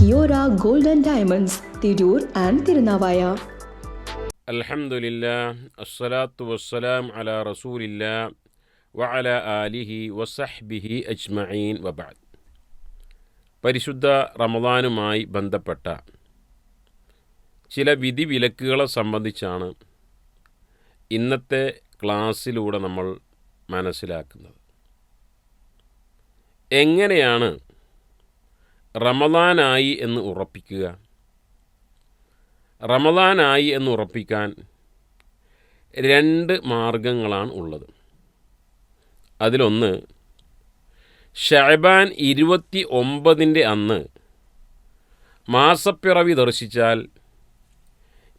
Kiyora gold and diamonds Tirur and Thirunavaya. അൽഹംദുലില്ലാ അസ്സലാത്തു വസ്സലാം അല റസൂലില്ല വഅല ആലിഹി വസഹ്ബിഹി അജ്മഈൻ വബഅദ്. പരിശുദ്ധ റമദാനുമായി ബന്ധപ്പെട്ട ചില വിധിവിലക്കുകളെ സംബന്ധിച്ചാണ് ഇന്നത്തെ ക്ലാസ്സിലൂടെ നമ്മൾ മനസ്സിലാക്കുന്നത്. എങ്ങനെയാണ് റമദാനായി എന്ന് ഉറപ്പിക്കുക. റമദാനായി എന്ന് ഉറപ്പിക്കാൻ രണ്ട് മാർഗങ്ങളാണ് ഉള്ളത്. അതിലൊന്ന് ഷഹബാൻ ഇരുപത്തി ഒമ്പതിന്റെ അന്ന് മാസപ്പിറവി ദർശിച്ചാൽ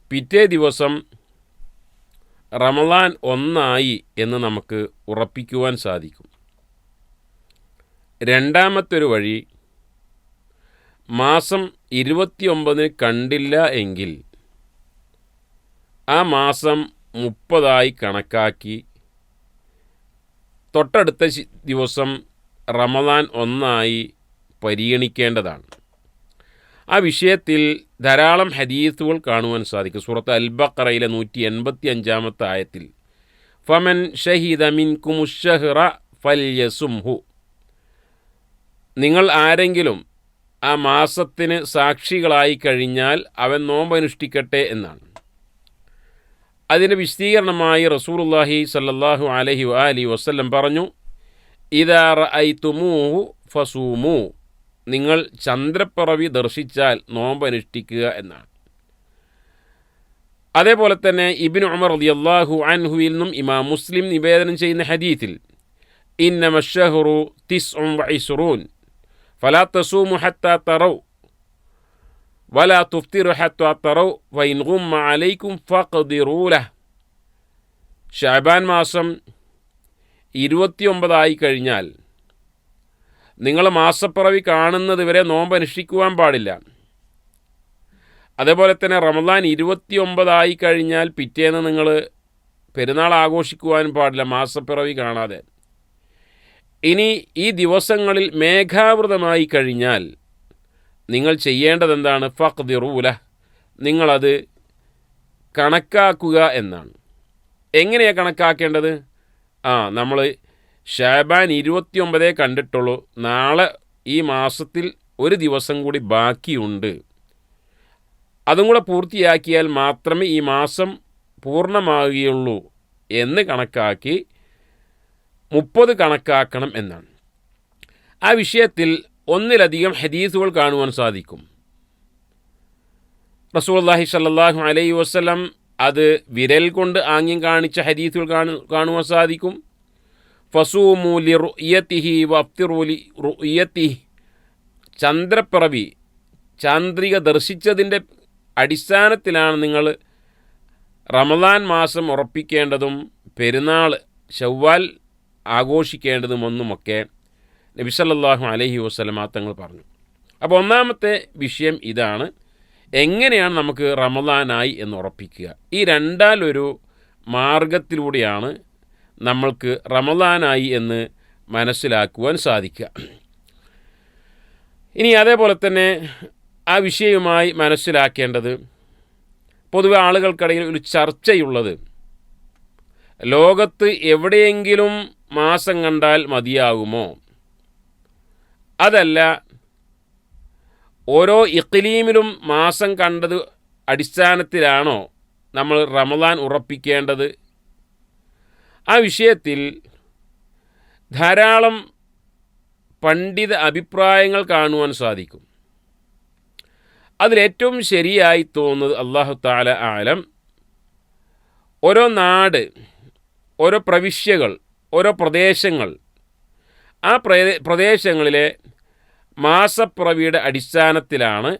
പിറ്റേ ദിവസം റമദാൻ ഒന്നായി എന്ന് നമുക്ക് ഉറപ്പിക്കുവാൻ സാധിക്കും. രണ്ടാമത്തൊരു വഴി മാസം ഇരുപത്തിയൊമ്പതിന് കണ്ടില്ല എങ്കിൽ ആ മാസം മുപ്പതായി കണക്കാക്കി. തൊട്ടടുത്ത ദിവസം റമദാൻ ഒന്നായി പരിഗണിക്കേണ്ടതാണ്. ആ വിഷയത്തിൽ ധാരാളം ഹദീസുകൾ കാണുവാൻ സാധിക്കും. സുഹൃത്ത് അൽബക്കറയിലെ നൂറ്റി എൺപത്തി അഞ്ചാമത്തെ ആയത്തിൽ ഫമൻ ഷഹീദ മിൻ കുമുഷഹ്റ ഫല്യസുംഹു നിങ്ങൾ ആരെങ്കിലും ആ മാസത്തിന് സാക്ഷികളായി കഴിഞ്ഞാൽ അവൻ നോമ്പനുഷ്ഠിക്കട്ടെ എന്നാണ്. അതിന് വിശദീകരണമായി റസൂലുള്ളാഹി സല്ലാഹു അലഹി അലി വസല്ലം പറഞ്ഞു ഇദാ തുമൂഹു ഫസൂമു. നിങ്ങൾ ചന്ദ്രപ്പിറവി ദർശിച്ചാൽ നോമ്പനുഷ്ഠിക്കുക എന്നാണ്. അതേപോലെ തന്നെ ഇബിൻ ഉമർ അള്ളാഹു അൻഹുവിൽ നിന്നും ഇമാം മുസ്ലിം നിവേദനം ചെയ്യുന്ന ഹദീത്തിൽ ഇന്നമ ഷഹ്റു തിസ്ഉം വഇസ്റൂൻ تصوموا حتى ഹത്താ ولا വലാ حتى ഹത്താ തറൗ غم عليكم അലൈക്കും له. ഷാബാൻ മാസം ഇരുപത്തിയൊമ്പതായി കഴിഞ്ഞാൽ നിങ്ങൾ മാസപ്പിറവി കാണുന്നത് വരെ നോമ്പ് അനുഷ്ഠിക്കുവാൻ പാടില്ല. അതേപോലെ തന്നെ റമദാൻ ഇരുപത്തിയൊമ്പതായി കഴിഞ്ഞാൽ പിറ്റേന്ന് നിങ്ങൾ പെരുന്നാൾ ആഘോഷിക്കുവാനും പാടില്ല മാസപ്പിറവി കാണാതെ. ഇനി ഈ ദിവസങ്ങളിൽ മേഘാവൃതമായി കഴിഞ്ഞാൽ നിങ്ങൾ ചെയ്യേണ്ടത് എന്താണ് ഫഖ്ദിറൂല നിങ്ങളത് കണക്കാക്കുക എന്നാണ്. എങ്ങനെയാണ് കണക്കാക്കേണ്ടത്? ആ നമ്മൾ ഷാബാൻ ഇരുപത്തിയൊമ്പതേ കണ്ടിട്ടുള്ളൂ. നാളെ ഈ മാസത്തിൽ ഒരു ദിവസം കൂടി ബാക്കിയുണ്ട്. അതും കൂടെ പൂർത്തിയാക്കിയാൽ മാത്രമേ ഈ മാസം പൂർണമാകുകയുള്ളൂ എന്ന് കണക്കാക്കി മുപ്പത് കണക്കാക്കണം എന്നാണ്. ആ വിഷയത്തിൽ ഒന്നിലധികം ഹദീസുകൾ കാണുവാൻ സാധിക്കും. റസൂൽല്ലാഹി സല്ലാഹു അലൈ വസ്ലം അത് വിരൽ കൊണ്ട് ആംഗ്യം കാണിച്ച ഹദീസുകൾ കാണു കാണുവാൻ സാധിക്കും. ഫസൂമൂലി റുയത്തിഹി വഫ്തിറൂലി റുയത്തിഹി. ചന്ദ്രപ്പിറവി ചാന്ദ്രിക ദർശിച്ചതിന്റെ അടിസ്ഥാനത്തിലാണ് നിങ്ങൾ റമദാൻ മാസം ഉറപ്പിക്കേണ്ടതും പെരുന്നാൾ ചൊവ്വാൽ ആഘോഷിക്കേണ്ടതുമൊന്നുമൊക്കെ നബിസല്ലാഹു അലഹി വസ്ലമ തങ്ങൾ പറഞ്ഞു. അപ്പോൾ ഒന്നാമത്തെ വിഷയം ഇതാണ്. എങ്ങനെയാണ് നമുക്ക് റമദാനായി എന്ന് ഉറപ്പിക്കുക? ഈ രണ്ടാലൊരു മാർഗത്തിലൂടെയാണ് നമ്മൾക്ക് റമദാനായി എന്ന് മനസ്സിലാക്കുവാൻ സാധിക്കുക. ഇനി അതേപോലെ തന്നെ ആ വിഷയവുമായി മനസ്സിലാക്കേണ്ടത് പൊതുവെ ആളുകൾക്കിടയിൽ ഒരു ചർച്ചയുള്ളത്. ലോകത്ത് എവിടെയെങ്കിലും മാസം കണ്ടാൽ മതിയാകുമോ? അതല്ല ഓരോ ഇക്ലീമിലും മാസം കണ്ടത് അടിസ്ഥാനത്തിലാണോ നമ്മൾ റമദാൻ ഉറപ്പിക്കേണ്ടത്? ആ വിഷയത്തിൽ ധാരാളം പണ്ഡിത അഭിപ്രായങ്ങൾ കാണുവാൻ സാധിക്കും. അതിലേറ്റവും ശരിയായി തോന്നുന്നത് അള്ളാഹു താല ആലം ഓരോ നാട് ഓരോ പ്രവിശ്യകൾ ഓരോ പ്രദേശങ്ങൾ. ആ പ്രദേ പ്രദേശങ്ങളിലെ മാസപ്പിറവിയുടെ അടിസ്ഥാനത്തിലാണ്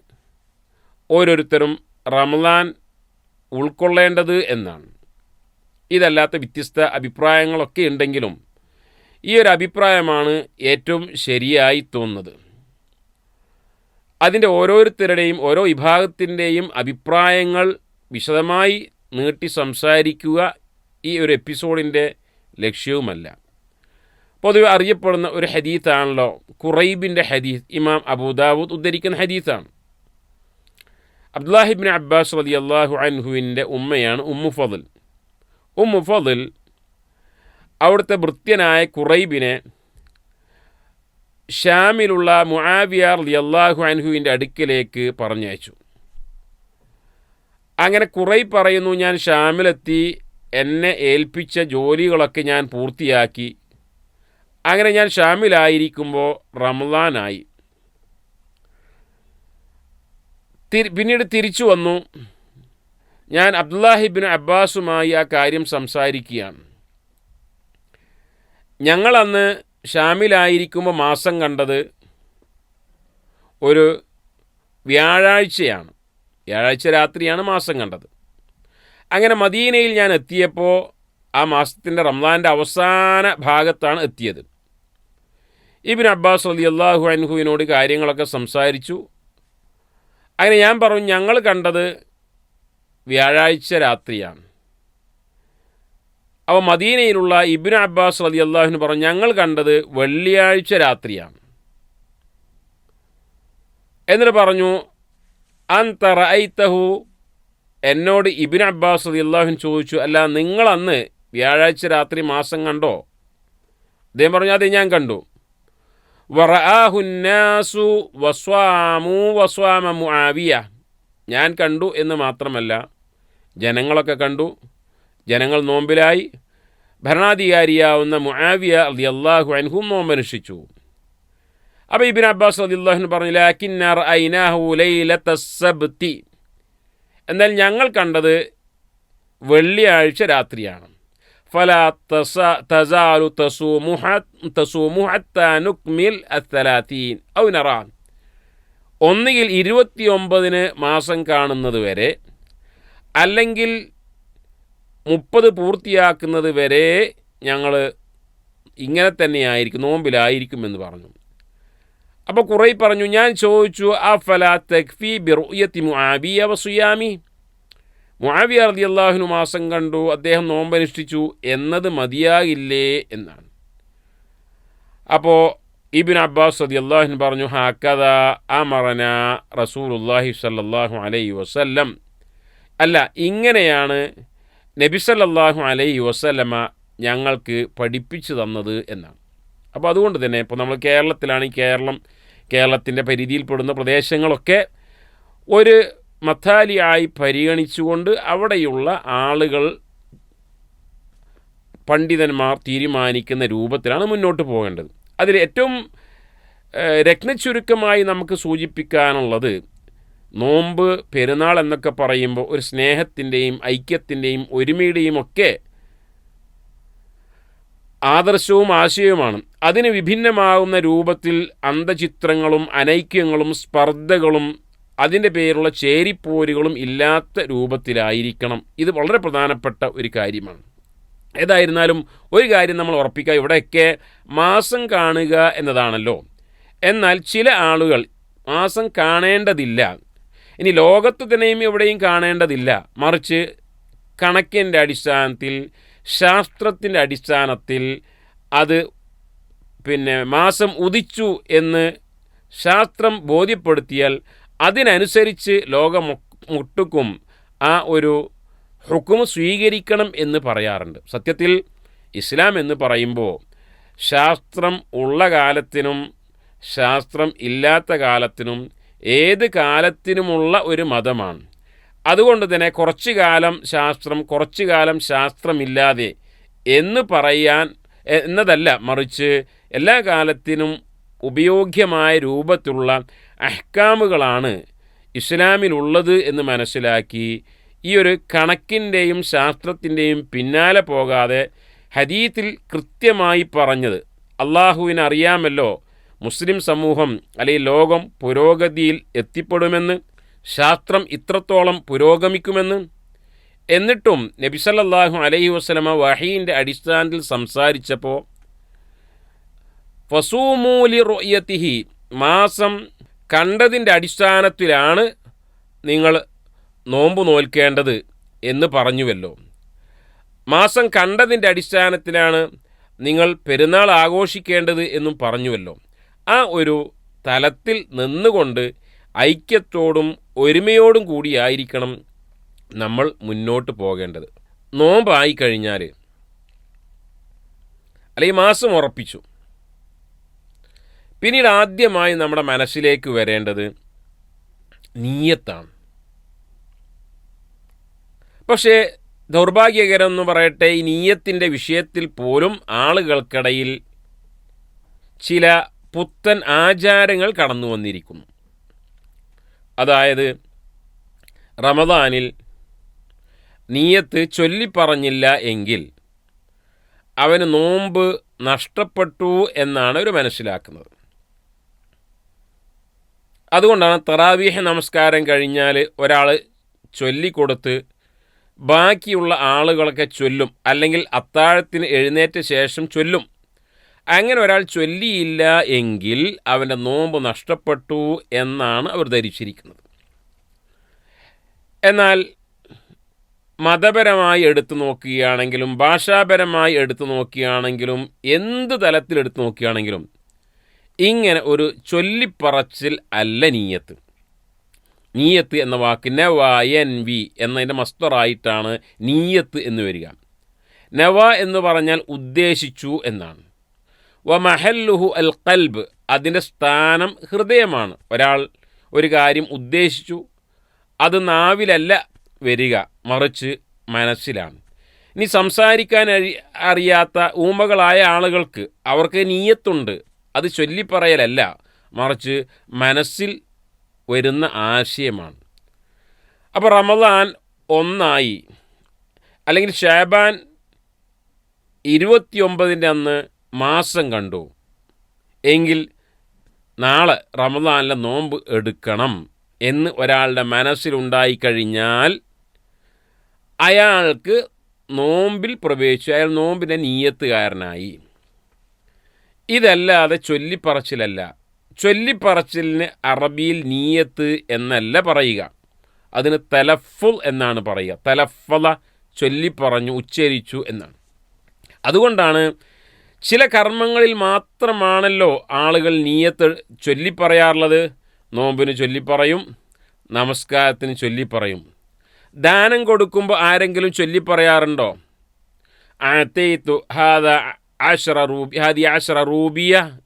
ഓരോരുത്തരും റംലാൻ ഉൾക്കൊള്ളേണ്ടത് എന്നാണ്. ഇതല്ലാത്ത വ്യത്യസ്ത അഭിപ്രായങ്ങളൊക്കെ ഉണ്ടെങ്കിലും ഈ ഒരു അഭിപ്രായമാണ് ഏറ്റവും ശരിയായി തോന്നുന്നത്. അതിന്റെ ഓരോരുത്തരുടെയും ഓരോ വിഭാഗത്തിന്റെയും അഭിപ്രായങ്ങൾ വിശദമായി നീട്ടി സംസാരിക്കുക ഈ ഒരു എപ്പിസോഡിന്റെ ലക്ഷ്യവുമല്ല. പൊതുവെ അറിയപ്പെടുന്ന ഒരു ഹദീത്താണല്ലോ. കുറൈബിന്റെ ഹദീസ് ഇമാം അബൂദാവൂദ് ഉദ്ധരിക്കുന്ന ഹദീസാണ്. അബ്ദുല്ലാഹിബിൻ അബ്ബാസ് റതി അള്ളാഹു അൻഹുവിന്റെ ഉമ്മയാണ് ഉമ്മു ഫതിൽ ഉമ്മു ഫതിൽ അവിടുത്തെ ഭൃത്യനായ കുറൈബിനെ ഷാമിലുള്ള മുആവിയ റതി അള്ളാഹു അൻഹുവിന്റെ അടുക്കലേക്ക് പറഞ്ഞയച്ചു. അങ്ങനെ കുറൈ പറയുന്നു ഞാൻ ഷാമിലെത്തി എന്നെ ഏൽപ്പിച്ച ജോലികളൊക്കെ ഞാൻ പൂർത്തിയാക്കി. അങ്ങനെ ഞാൻ ഷാമിലായിരിക്കുമ്പോൾ റംലാനായി പിന്നീട് തിരിച്ചു വന്നു. ഞാൻ അബ്ദുല്ലാഹിബിൻ അബ്ബാസുമായി ആ കാര്യം സംസാരിക്കുകയാണ്. ഞങ്ങളന്ന് ഷാമിലായിരിക്കുമ്പോൾ മാസം കണ്ടത് ഒരു വ്യാഴാഴ്ചയാണ്. വ്യാഴാഴ്ച രാത്രിയാണ് മാസം കണ്ടത്. അങ്ങനെ മദീനയിൽ ഞാൻ എത്തിയപ്പോൾ ആ മാസത്തിന്റെ റംലാന്റെ അവസാന ഭാഗത്താണ് എത്തിയത്. ഇബിൻ അബ്ബാസ് അലി അള്ളാഹു അൻഹുവിനോട് കാര്യങ്ങളൊക്കെ സംസാരിച്ചു. അങ്ങനെ ഞാൻ പറഞ്ഞു ഞങ്ങൾ കണ്ടത് വ്യാഴാഴ്ച രാത്രിയാണ്. അപ്പോൾ മദീനയിലുള്ള ഇബിൻ അബ്ബാസ് അലി അള്ളാഹുവിന് പറഞ്ഞു ഞങ്ങൾ കണ്ടത് വെള്ളിയാഴ്ച രാത്രിയാണ്. എന്നിട്ട് പറഞ്ഞു അൻ തറൈത്തഹു എന്നോട് ഇബിൻ അബ്ബാസ് അള്ളാഹുൻ ചോദിച്ചു അല്ല നിങ്ങളന്ന് വ്യാഴാഴ്ച രാത്രി മാസം കണ്ടോ? അദ്ദേഹം പറഞ്ഞു അതേ ഞാൻ കണ്ടു. വറാഹുന്നാസു വസ്വാമു വസ്വാമ മുആവിയ. ഞാൻ കണ്ടു എന്ന് മാത്രമല്ല ജനങ്ങളൊക്കെ കണ്ടു ജനങ്ങൾ നോമ്പിലായി ഭരണാധികാരിയാവുന്ന മുആവിയ അലി അള്ളാഹു അൻഹും നോമ്പനുഷ്ഠിച്ചു അപ്പോൾ ഇബിൻ അബ്ബാസ് അലി അള്ളാഹുൻ പറഞ്ഞു ലാക്കിന്നർ ഐനാഹു ലൈലത്തസബ്തി എന്നാൽ ഞങ്ങൾ കണ്ടത് വെള്ളിയാഴ്ച രാത്രിയാണ്. ഫല തസ തസാലു തസൂമുഹ തസു നുക്മിൽ അത്തലാത്തീൻ ഔ നറാൻ. ഒന്നുകിൽ ഇരുപത്തിയൊമ്പതിന് മാസം കാണുന്നത് വരെ അല്ലെങ്കിൽ മുപ്പത് പൂർത്തിയാക്കുന്നത് വരെ ഞങ്ങൾ ഇങ്ങനെ തന്നെയായിരിക്കും നോമ്പിലായിരിക്കുമെന്ന് പറഞ്ഞു. അപ്പോൾ കുറേ പറഞ്ഞു ഞാൻ ചോദിച്ചു ആ ഫല തക്ഫി ബിറുയത്തി മുആബിയ വസുയാമി മുആബിയ റതി അള്ളാഹുനു മാസം കണ്ടു അദ്ദേഹം നോമ്പനുഷ്ഠിച്ചു എന്നത് മതിയാകില്ലേ? എന്നാണ്. അപ്പോൾ ഇബിൻ അബ്ബാസ് റതി അള്ളാഹുൻ പറഞ്ഞു ഹാക്കഥ അമറന റസൂലുല്ലാഹി സല്ലാഹു അലൈ വസല്ലം. അല്ല ഇങ്ങനെയാണ് നബി സല്ലല്ലാഹു അലൈഹി വസല്ലമ ഞങ്ങൾക്ക് പഠിപ്പിച്ചു തന്നത് എന്നാണ്. അപ്പോൾ അതുകൊണ്ട് തന്നെ ഇപ്പോൾ നമ്മൾ കേരളത്തിലാണ് ഈ കേരളം കേരളത്തിന്റെ പരിധിയിൽപ്പെടുന്ന പ്രദേശങ്ങളൊക്കെ ഒരു മത്താലിയായി പരിഗണിച്ചുകൊണ്ട് അവിടെയുള്ള ആളുകൾ പണ്ഡിതന്മാർ തീരുമാനിക്കുന്ന രൂപത്തിലാണ് മുന്നോട്ട് പോകേണ്ടത്. അതിൽ ഏറ്റവും രത്നച്ചുരുക്കമായി നമുക്ക് സൂചിപ്പിക്കാനുള്ളത് നോമ്പ് പെരുന്നാൾ എന്നൊക്കെ പറയുമ്പോൾ ഒരു സ്നേഹത്തിന്റെയും ഐക്യത്തിന്റെയും ഒരുമയുടെയും ഒക്കെ ആദർശവും ആശയവുമാണ്. അതിന് വിഭിന്നമാകുന്ന രൂപത്തിൽ അന്തചിത്രങ്ങളും അനൈക്യങ്ങളും സ്പർദ്ധകളും അതിന്റെ പേരുള്ള ചേരിപ്പോരുകളും ഇല്ലാത്ത രൂപത്തിലായിരിക്കണം. ഇത് വളരെ പ്രധാനപ്പെട്ട ഒരു കാര്യമാണ്. ഏതായിരുന്നാലും ഒരു കാര്യം നമ്മൾ ഉറപ്പിക്കുക ഇവിടെയൊക്കെ മാസം കാണുക എന്നതാണല്ലോ. എന്നാൽ ചില ആളുകൾ മാസം കാണേണ്ടതില്ല. ഇനി ലോകത്ത് തന്നെയും എവിടെയും കാണേണ്ടതില്ല. മറിച്ച് കണക്കിന്റെ അടിസ്ഥാനത്തിൽ ശാസ്ത്രത്തിന്റെ അടിസ്ഥാനത്തിൽ അത് പിന്നെ മാസം ഉദിച്ചു എന്ന് ശാസ്ത്രം ബോധ്യപ്പെടുത്തിയാൽ അതിനനുസരിച്ച് ലോകം മുട്ടുക്കും. ആ ഒരു ഹുക്കും സ്വീകരിക്കണം എന്ന് പറയാറുണ്ട്. സത്യത്തിൽ ഇസ്ലാം എന്ന് പറയുമ്പോൾ ശാസ്ത്രം ഉള്ള കാലത്തിനും ശാസ്ത്രം ഇല്ലാത്ത കാലത്തിനും ഏത് കാലത്തിനുമുള്ള ഒരു മതമാണ്. അതുകൊണ്ട് തന്നെ കുറച്ചു കാലം ശാസ്ത്രം കുറച്ചു കാലം ശാസ്ത്രമില്ലാതെ എന്ന് പറയാൻ എന്നതല്ല മറിച്ച് എല്ലാ കാലത്തിനും ഉപയോഗ്യമായ രൂപത്തിലുള്ള അഹ്കാമുകളാണ് ഇസ്ലാമിലുള്ളത് എന്ന് മനസ്സിലാക്കി ഈ ഒരു കണക്കിന്റെയും ശാസ്ത്രത്തിന്റെയും പിന്നാലെ പോകാതെ ഹദീത്തിൽ കൃത്യമായി പറഞ്ഞത്. അള്ളാഹുവിനറിയാമല്ലോ മുസ്ലിം സമൂഹം അല്ലെങ്കിൽ ലോകം പുരോഗതിയിൽ എത്തിപ്പെടുമെന്ന് ശാസ്ത്രം ഇത്രത്തോളം പുരോഗമിക്കുമെന്ന്? എന്നിട്ടും നബിസല്ലാഹു അലൈഹി വസ്ലമ വഹീന്റെ അടിസ്ഥാനത്തിൽ സംസാരിച്ചപ്പോൾ ഫസൂമൂലി റൊയ്യത്തിഹി മാസം കണ്ടതിന്റെ അടിസ്ഥാനത്തിലാണ് നിങ്ങൾ നോമ്പ് നോൽക്കേണ്ടത് എന്ന് പറഞ്ഞുവല്ലോ. മാസം കണ്ടതിന്റെ അടിസ്ഥാനത്തിലാണ് നിങ്ങൾ പെരുന്നാൾ ആഘോഷിക്കേണ്ടത് എന്നും പറഞ്ഞുവല്ലോ. ആ ഒരു തലത്തിൽ നിന്നുകൊണ്ട് ഐക്യത്തോടും ഒരുമയോടും കൂടിയായിരിക്കണം നമ്മൾ മുന്നോട്ട് പോകേണ്ടത്. നോമ്പായി കഴിഞ്ഞാൽ അല്ലെങ്കിൽ മാസം ഉറപ്പിച്ചു. പിന്നീട് ആദ്യമായി നമ്മുടെ മനസ്സിലേക്ക് വരേണ്ടത് നീയത്താണ്. പക്ഷേ ദൗർഭാഗ്യകരം എന്ന് പറയട്ടെ ഈ നീയത്തിന്റെ വിഷയത്തിൽ പോലും ആളുകൾക്കിടയിൽ ചില പുത്തൻ ആചാരങ്ങൾ കടന്നു വന്നിരിക്കുന്നു അതായത് റമദാനിൽ നീയത്ത് ചൊല്ലിപ്പറഞ്ഞില്ല എങ്കിൽ അവന് നോമ്പ് നഷ്ടപ്പെട്ടു എന്നാണ് അവർ മനസ്സിലാക്കുന്നത്. അതുകൊണ്ടാണ് തറാവീഹ നമസ്കാരം കഴിഞ്ഞാൽ ഒരാൾ ചൊല്ലിക്കൊടുത്ത് ബാക്കിയുള്ള ആളുകളൊക്കെ ചൊല്ലും അല്ലെങ്കിൽ അത്താഴത്തിന് എഴുന്നേറ്റ ശേഷം ചൊല്ലും അങ്ങനെ ഒരാൾ ചൊല്ലിയില്ല എങ്കിൽ അവന്റെ നോമ്പ് നഷ്ടപ്പെട്ടു എന്നാണ് അവർ ധരിച്ചിരിക്കുന്നത്. എന്നാൽ മതപരമായി എടുത്തു നോക്കുകയാണെങ്കിലും ഭാഷാപരമായി എടുത്തു നോക്കുകയാണെങ്കിലും എന്ത് തലത്തിൽ എടുത്തു നോക്കുകയാണെങ്കിലും ഇങ്ങനെ ഒരു ചൊല്ലിപ്പറച്ചിൽ അല്ല നീയത്ത്. നീയത്ത് എന്ന വാക്ക് നവ എൻ വി എന്നതിന്റെ മസ്തറായിട്ടാണ് നീയത്ത് എന്ന് വരിക. നവ എന്ന് പറഞ്ഞാൽ ഉദ്ദേശിച്ചു എന്നാണ്. വ മഹല്ലുഹു അൽ കൽബ് അതിന്റെ സ്ഥാനം ഹൃദയമാണ്. ഒരാൾ ഒരു കാര്യം ഉദ്ദേശിച്ചു അത് നാവിലല്ല വരിക മറിച്ച് മനസ്സിലാണ്. ഇനി സംസാരിക്കാൻ അറി അറിയാത്ത ഊമകളായ ആളുകൾക്ക് അവർക്ക് നീയത്തുണ്ട്. അത് ചൊല്ലിപ്പറയലല്ല മറിച്ച് മനസ്സിൽ വരുന്ന ആശയമാണ്. അപ്പോൾ റമദാൻ ഒന്നായി. അല്ലെങ്കിൽ ഷാബാൻ ഇരുപത്തിയൊമ്പതിന്റെ അന്ന് മാസം കണ്ടു. എങ്കിൽ നാളെ റമദാനിലെ നോമ്പ് എടുക്കണം എന്ന് ഒരാളുടെ മനസ്സിലുണ്ടായിക്കഴിഞ്ഞാൽ അയാൾക്ക് നോമ്പിൽ പ്രവേശിച്ചു. അയാൾ നോമ്പിന്റെ നീയത്തുകാരനായി. ഇതല്ലാതെ ചൊല്ലിപ്പറച്ചിലല്ല. ചൊല്ലിപ്പറച്ചിലിന് അറബിയിൽ നീയത്ത് എന്നല്ല പറയുക. അതിന് തലഫുൽ എന്നാണ് പറയുക. തലഫല ചൊല്ലിപ്പറഞ്ഞു ഉച്ചരിച്ചു എന്നാണ്. അതുകൊണ്ടാണ് ചില കർമ്മങ്ങളിൽ മാത്രമാണല്ലോ ആളുകൾ നീയത്ത് ചൊല്ലിപ്പറയാറുള്ളത്. നോമ്പിന് ചൊല്ലിപ്പറയും നമസ്കാരത്തിന് ചൊല്ലിപ്പറയും. ദാനം കൊടുക്കുമ്പോൾ ആരെങ്കിലും ചൊല്ലിപ്പറയാറുണ്ടോ? അത്തേത്തു ഹാദ ആശ്ര റൂബി ഹാദി ആശ്ര റൂബിയ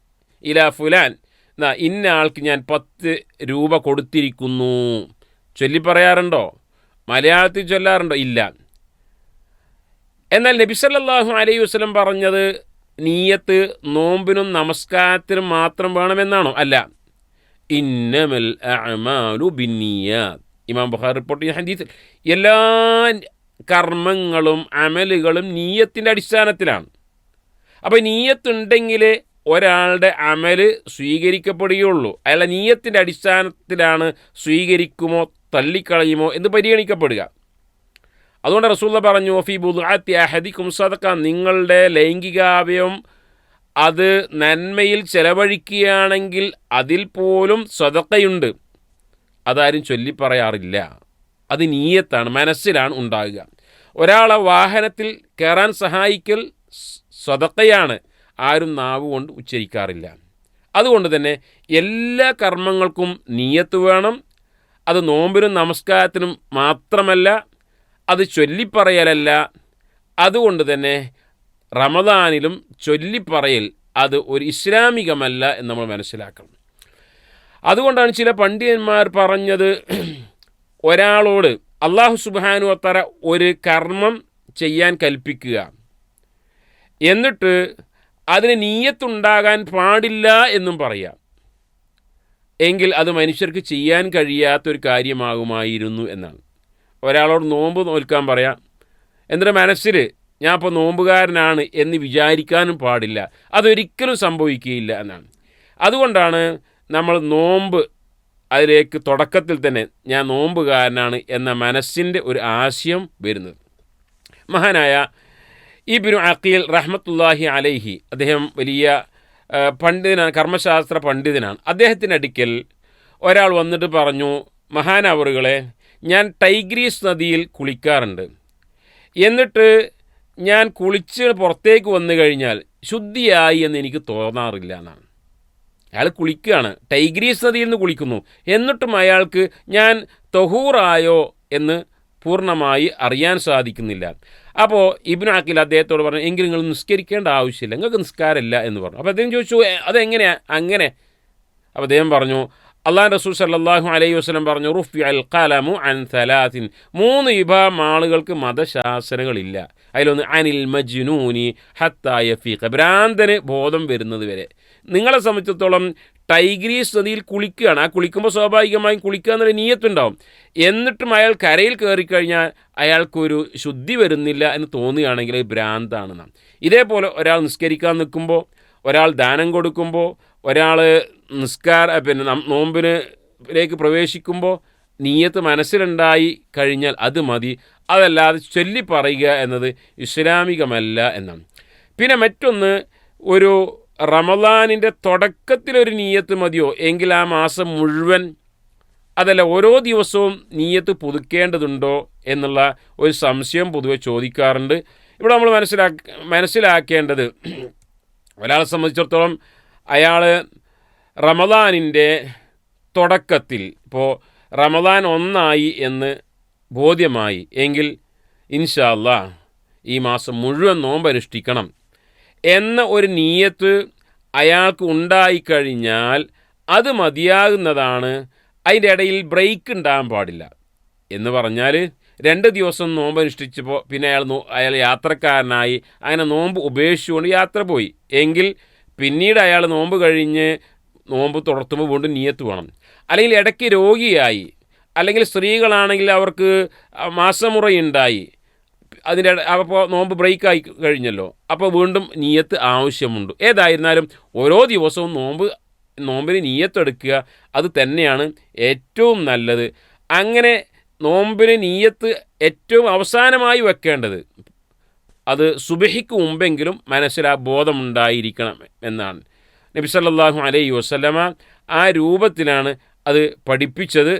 ഇല ഫുലാൻ. എന്നാ ഇന്ന ആൾക്ക് ഞാൻ പത്ത് രൂപ കൊടുത്തിരിക്കുന്നു. ചൊല്ലിപ്പറയാറുണ്ടോ? മലയാളത്തിൽ ചൊല്ലാറുണ്ടോ? ഇല്ല. എന്നാൽ നബിസല്ലാഹു അലൈഹി വസല്ലം പറഞ്ഞത് നീയത്ത് നോമ്പിനും നമസ്കാരത്തിനും മാത്രം വേണമെന്നാണോ? അല്ല. ഇന്നമൽ ബിന്നിയാത്ത്. ഇമാം ബുഖാർ റിപ്പോർട്ട് ചെയ്ത ഹദീസിൽ എല്ലാ കർമ്മങ്ങളും അമലുകളും നീയത്തിന്റെ അടിസ്ഥാനത്തിലാണ്. അപ്പോൾ നീയത്തുണ്ടെങ്കിൽ ഒരാളുടെ അമൽ സ്വീകരിക്കപ്പെടുകയുള്ളൂ. അയാളുടെ നീയത്തിന്റെ അടിസ്ഥാനത്തിലാണ് സ്വീകരിക്കുമോ തള്ളിക്കളയുമോ എന്ന് പരിഗണിക്കപ്പെടുക. അതുകൊണ്ട് റസൂള്ള പറഞ്ഞു ഫി ബുദ്ആത്തി അഹദിക്കും സദക്ക നിങ്ങളുടെ ലൈംഗികാവയം അത് നന്മയിൽ ചെലവഴിക്കുകയാണെങ്കിൽ അതിൽ പോലും സ്വതക്കയുണ്ട് അതാരും ചൊല്ലിപ്പറയാറില്ല. അത് നീയത്താണ് മനസ്സിലാണ് ഉണ്ടാകുക. ഒരാളെ വാഹനത്തിൽ കയറാൻ സഹായിക്കൽ സ്വതക്കയാണ് ആരും നാവ് കൊണ്ട് ഉച്ചരിക്കാറില്ല. അതുകൊണ്ട് തന്നെ എല്ലാ കർമ്മങ്ങൾക്കും നീയത്ത് വേണം. അത് നോമ്പിനും നമസ്കാരത്തിനും മാത്രമല്ല അത് ചൊല്ലിപ്പറയലല്ല. അതുകൊണ്ട് തന്നെ റമദാനിലും ചൊല്ലിപ്പറയൽ അത് ഒരു ഇസ്ലാമികമല്ല എന്ന് നമ്മൾ മനസ്സിലാക്കണം. അതുകൊണ്ടാണ് ചില പണ്ഡിതന്മാർ പറഞ്ഞത് ഒരാളോട് അള്ളാഹു സുബാനു അത്തറ ഒരു കർമ്മം ചെയ്യാൻ കൽപ്പിക്കുക. എന്നിട്ട് അതിന് നീയത്തുണ്ടാകാൻ പാടില്ല എന്നും പറയാം. എങ്കിൽ അത് മനുഷ്യർക്ക് ചെയ്യാൻ കഴിയാത്തൊരു കാര്യമാകുമായിരുന്നു എന്നാണ്. ഒരാളോട് നോമ്പ് നോൽക്കാൻ പറയാം എന്നിട്ട് മനസ്സിൽ ഞാൻ ഇപ്പോൾ നോമ്പുകാരനാണ് എന്ന് വിചാരിക്കാനും പാടില്ല. അതൊരിക്കലും സംഭവിക്കുകയില്ല എന്നാണ്. അതുകൊണ്ടാണ് നമ്മൾ നോമ്പ് അതിലേക്ക് തുടക്കത്തിൽ തന്നെ ഞാൻ നോമ്പുകാരനാണ് എന്ന മനസ്സിന്റെ ഒരു ആശയം വരുന്നത്. മഹാനായ ഇബിനു അക്കീൽ റഹ്മത്തുല്ലാഹി അലൈഹി അദ്ദേഹം വലിയ പണ്ഡിതനാണ് കർമ്മശാസ്ത്ര പണ്ഡിതനാണ്. അദ്ദേഹത്തിന്റെ അടുക്കൽ ഒരാൾ വന്നിട്ട് പറഞ്ഞു മഹാനവറുകളെ ഞാൻ ടൈഗ്രീസ് നദിയിൽ കുളിക്കാറുണ്ട്. എന്നിട്ട് ഞാൻ കുളിച്ച് പുറത്തേക്ക് വന്നു കഴിഞ്ഞാൽ ശുദ്ധിയായി എന്ന് എനിക്ക് തോന്നാറില്ല എന്നാണ്. അയാൾ കുളിക്കുകയാണ്. ടൈഗ്രീസ് നദിയിൽ നിന്ന് കുളിക്കുന്നു. എന്നിട്ടും അയാൾക്ക് ഞാൻ തൊഹൂറായോ എന്ന് പൂർണമായി അറിയാൻ സാധിക്കുന്നില്ല. അപ്പോൾ ഇബിൻ അഖിൽ അദ്ദേഹത്തോട് പറഞ്ഞു എങ്കിൽ നിങ്ങൾ നിസ്കരിക്കേണ്ട ആവശ്യമില്ല. നിങ്ങൾക്ക് നിസ്കാരമില്ല എന്ന് പറഞ്ഞു. അപ്പോൾ അദ്ദേഹം ചോദിച്ചു അതെങ്ങനെയാണ് അങ്ങനെ? അപ്പോൾ അദ്ദേഹം പറഞ്ഞു അള്ളാഹ് റസൂൽ സല്ലാഹു അലൈഹി വസ്ലം പറഞ്ഞു റുഫി അൽ ഖലമു അൻ സലാത്തിൻ. മൂന്ന് വിഭാഗം ആളുകൾക്ക് മതശാസനകളില്ല അതിലൊന്ന് അനിൽ മജ്നൂനി ഹത്തായ ഫീഖ ഭ്രാന്തന് ബോധം വരുന്നത് വരെ. നിങ്ങളെ സംബന്ധിച്ചിടത്തോളം ടൈഗ്രീസ് നദിയിൽ കുളിക്കുകയാണ്. ആ കുളിക്കുമ്പോൾ സ്വാഭാവികമായും കുളിക്കുക എന്നൊരു നീയത്തുണ്ടാവും. എന്നിട്ടും അയാൾ കരയിൽ കയറിക്കഴിഞ്ഞാൽ അയാൾക്കൊരു ശുദ്ധി വരുന്നില്ല എന്ന് തോന്നുകയാണെങ്കിൽ ഭ്രാന്താണെന്നാണ്. ഇതേപോലെ ഒരാൾ നിസ്കരിക്കാൻ നിൽക്കുമ്പോൾ ഒരാൾ ദാനം കൊടുക്കുമ്പോൾ ഒരാൾ നിസ്കാര പിന്നെ നോമ്പിനേക്ക് പ്രവേശിക്കുമ്പോൾ നീയത്ത് മനസ്സിലുണ്ടായി കഴിഞ്ഞാൽ അത് മതി. അതല്ലാതെ ചൊല്ലി പറയുക എന്നത് ഇസ്ലാമികമല്ല എന്നാണ്. പിന്നെ മറ്റൊന്ന് ഒരു റമദാനിന്റെ തുടക്കത്തിലൊരു നീയത്ത് മതിയോ? എങ്കിൽ ആ മാസം മുഴുവൻ അതല്ല ഓരോ ദിവസവും നീയത്ത് പുതുക്കേണ്ടതുണ്ടോ എന്നുള്ള ഒരു സംശയം പൊതുവെ ചോദിക്കാറുണ്ട്. ഇവിടെ നമ്മൾ മനസ്സിലാക്ക മനസ്സിലാക്കേണ്ടത് ഒരാളെ സംബന്ധിച്ചിടത്തോളം അയാൾ റമദാനിന്റെ തുടക്കത്തിൽ ഇപ്പോൾ റമദാൻ ഒന്നായി എന്ന് ബോധ്യമായി എങ്കിൽ ഇൻഷാല്ല ഈ മാസം മുഴുവൻ നോമ്പ് അനുഷ്ഠിക്കണം എന്ന ഒരു നീയത്ത് അയാൾക്ക് ഉണ്ടായിക്കഴിഞ്ഞാൽ അത് മതിയാകുന്നതാണ്. അതിന്റെ ഇടയിൽ ബ്രേക്ക് ഉണ്ടാകാൻ പാടില്ല. എന്ന് പറഞ്ഞാൽ രണ്ട് ദിവസം നോമ്പ് അനുഷ്ഠിച്ചപ്പോൾ പിന്നെ അയാൾ അയാൾ യാത്രക്കാരനായി അങ്ങനെ നോമ്പ് ഉപേക്ഷിച്ചുകൊണ്ട് യാത്ര പോയി. എങ്കിൽ പിന്നീട് അയാൾ നോമ്പ് കഴിഞ്ഞ് നോമ്പ് തുടർത്തുമ്പോൾ വീണ്ടും നീയത്ത് വേണം. അല്ലെങ്കിൽ ഇടയ്ക്ക് രോഗിയായി. അല്ലെങ്കിൽ സ്ത്രീകളാണെങ്കിൽ അവർക്ക് മാസമുറയുണ്ടായി. അതിന്റെ അപ്പോൾ നോമ്പ് ബ്രേക്ക് ആയി കഴിഞ്ഞല്ലോ. അപ്പോൾ വീണ്ടും നീയത്ത് ആവശ്യമുണ്ട്. ഏതായിരുന്നാലും ഓരോ ദിവസവും നോമ്പ് നോമ്പിന് നീയത്തെടുക്കുക അത് തന്നെയാണ് ഏറ്റവും നല്ലത്. അങ്ങനെ നോമ്പിന് നീയത്ത് ഏറ്റവും അവസാനമായി വെക്കേണ്ടത് അത് സുബഹിക്ക് മുമ്പെങ്കിലും മനസ്സിൽ ആ ബോധമുണ്ടായിരിക്കണം എന്നാണ്. നബി സല്ലല്ലാഹു അലൈഹി വസല്ലമ ആ രൂപത്തിലാണ് അത് പഠിപ്പിച്ചത്.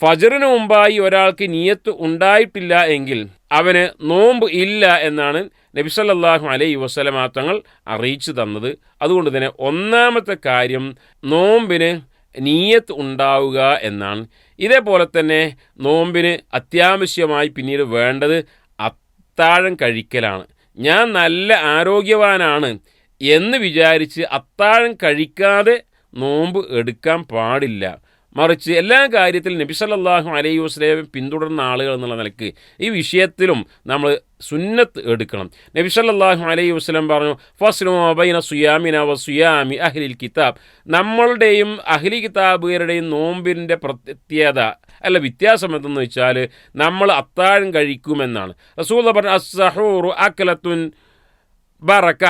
ഫജറിന് മുമ്പായി ഒരാൾക്ക് നിയത്ത് ഉണ്ടായിട്ടില്ല എങ്കിൽ അവന് നോമ്പ് ഇല്ല എന്നാണ് നബി സല്ലല്ലാഹു അലൈഹി വസല്ലമ തങ്ങൾ അറിയിച്ചു തന്നത്. അതുകൊണ്ട് തന്നെ ഒന്നാമത്തെ കാര്യം നോമ്പിന് നീയത്ത് ഉണ്ടാവുക എന്നാണ്. ഇതേപോലെ തന്നെ നോമ്പിന് അത്യാവശ്യമായി പിന്നീട് വേണ്ടത് അത്താഴം കഴിക്കലാണ്. ഞാൻ നല്ല ആരോഗ്യവാനാണ് എന്ന് വിചാരിച്ച് അത്താഴം കഴിക്കാതെ നോമ്പ് എടുക്കാൻ പാടില്ല. മറിച്ച് എല്ലാ കാര്യത്തിലും നബി സല്ലല്ലാഹു അലൈഹി വസ്ലേം പിന്തുടർന്ന ആളുകൾ എന്നുള്ള നിലയ്ക്ക് ഈ വിഷയത്തിലും നമ്മൾ സുന്നത്ത് എടുക്കണം. നബി സല്ലല്ലാഹു അലൈഹി വസ്ലം പറഞ്ഞു ഫസ്ലു ബൈന സുയാമിന വ സുയാമി അഹ്ലിൽ കിതാബ്. നമ്മളുടെയും അഹ്ലി കിതാബുകാരുടെയും നോമ്പിന്റെ പ്രത്യേകത അല്ല വ്യത്യാസം എന്തെന്ന് വെച്ചാൽ നമ്മൾ അത്താഴം കഴിക്കുമെന്നാണ്. റസൂൽ പറഞ്ഞ അസ്സഹൂറു അക്കലത്തുൻ ബറക്ക.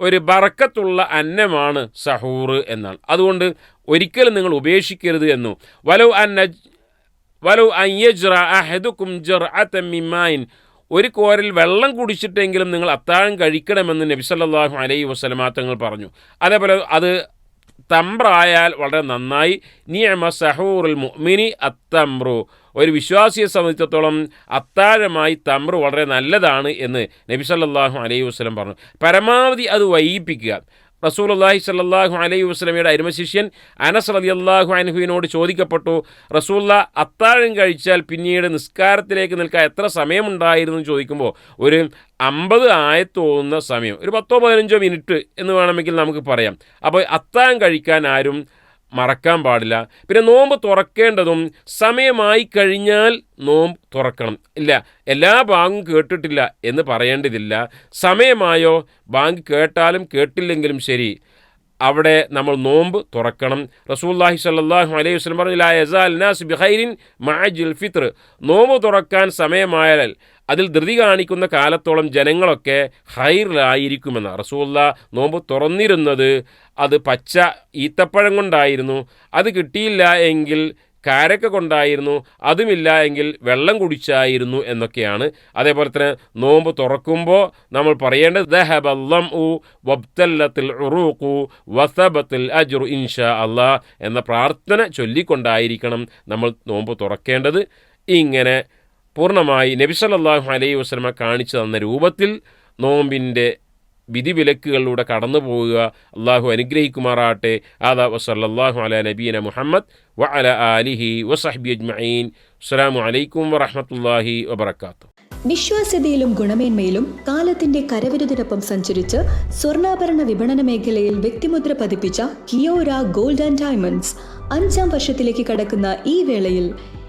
ഒരു ബറക്കത്തുള്ള അന്നമാണ് സഹൂർ എന്നാണ്. അതുകൊണ്ട് ഒരിക്കലും നിങ്ങൾ ഉപേക്ഷിക്കരുത് എന്നു. വലു അന്ന വലു അയ്യജ്റ അഹദുക്കും ജർഅത്തൻ മിമ്മായിൻ. ഒരു കോരിൽ വെള്ളം കുടിച്ചിട്ടെങ്കിലും നിങ്ങൾ അത്താഴം കഴിക്കണമെന്ന് നബി അലൈ അലൈഹി വസല്ലമ തങ്ങൾ പറഞ്ഞു. അതേപോലെ അത് തമ്പ്രായാൽ വളരെ നന്നായി. നിയമ സഹൂറുൽ മുഅ്മിനി അത്തമ്രു. ഒരു വിശ്വാസിയെ സംബന്ധിച്ചിടത്തോളം അത്താഴമായി തമ്പ്രു വളരെ നല്ലതാണ് എന്ന് നബി സല്ലല്ലാഹു അലൈഹി വസ്ലം പറഞ്ഞു. പരമാവധി അത് വൈകിപ്പിക്കുക. റസൂലുള്ളാഹി സല്ലാഹു അലൈഹി വസല്ലമയുടെ അരുമശിഷ്യൻ അനസ് റളിയല്ലാഹു അനഹുവിനോട് ചോദിക്കപ്പെട്ടു റസൂല്ല അത്താഴം കഴിച്ചാൽ പിന്നീട് നിസ്കാരത്തിലേക്ക് നിൽക്കാൻ എത്ര സമയമുണ്ടായിരുന്നു? എന്ന് ചോദിക്കുമ്പോൾ ഒരു അമ്പത് ആയത്തോന്നുന്ന സമയം ഒരു പത്തോ പതിനഞ്ചോ മിനിറ്റ് എന്ന് വേണമെങ്കിൽ നമുക്ക് പറയാം. അപ്പോൾ അത്താഴം കഴിക്കാൻ ആരും മറക്കാൻ പാടില്ല. പിന്നെ നോമ്പ് തുറക്കേണ്ടതും സമയമായി കഴിഞ്ഞാൽ നോമ്പ് തുറക്കണം. ഇല്ല എല്ലാ ബാങ്കും കേട്ടിട്ടില്ല എന്ന് പറയേണ്ടതില്ല. സമയമായോ? ബാങ്ക് കേട്ടാലും കേട്ടില്ലെങ്കിലും ശരി. അവിടെ നമ്മൾ നോമ്പ് തുറക്കണം. റസൂല്ലാഹി സല്ലാഹു അലൈഹി വസ്ലം പറഞ്ഞു ഫിത്ർ. നോമ്പ് തുറക്കാൻ സമയമായാൽ അതിൽ ധൃതി കാണിക്കുന്ന കാലത്തോളം ജനങ്ങളൊക്കെ ഹൈറിലായിരിക്കുമെന്ന് റസൂല്ല നോമ്പ് തുറന്നിരുന്നത് അത് പച്ച ഈത്തപ്പഴം കൊണ്ടായിരുന്നു. അത് കിട്ടിയില്ല എങ്കിൽ കാരക്ക കൊണ്ടായിരുന്നു അതുമില്ല എങ്കിൽ വെള്ളം കുടിച്ചായിരുന്നു എന്നൊക്കെയാണ്. അതേപോലെ തന്നെ നോമ്പ് തുറക്കുമ്പോൾ നമ്മൾ പറയേണ്ടത് ദഹബല്ലം ഉ വബ്തല്ലത്തിൽ ഉറൂഖു വസബത്തിൽ അജുർ ഇൻഷാ അള്ളാ എന്ന പ്രാർത്ഥന ചൊല്ലിക്കൊണ്ടായിരിക്കണം നമ്മൾ നോമ്പ് തുറക്കേണ്ടത്. ഇങ്ങനെ പൂർണമായി നബി സല്ലല്ലാഹു അലൈഹി വസല്ലമ കാണിച്ചു തന്ന രൂപത്തിൽ നോമ്പിന്റെ വിധിവിലക്കുകളിലൂടെ കടന്നു പോവുക. അള്ളാഹു അനുഗ്രഹിക്കുമാറാട്ടെ ആദാ വസല്ലാഹു അല നബീന മുഹമ്മദ് വ അല ആലിഹി വസഹബി അജ്മീൻ അസ്സലാമു അലൈക്കും വറഹമത്തല്ലാഹി വബർക്കാത്തു വിശ്വാസ്യതയിലും ഗുണമേന്മയിലും കാലത്തിന്റെ കരവിരുതിനൊപ്പം സഞ്ചരിച്ച് സ്വർണാഭരണ വിപണന മേഖലയിൽ വ്യക്തിമുദ്ര പതിപ്പിച്ച കിയോര ഗോൾഡ് ആൻഡ് ഡയമണ്ട്സ് അഞ്ചാം വർഷത്തിലേക്ക് കടക്കുന്ന ഈ വേളയിൽ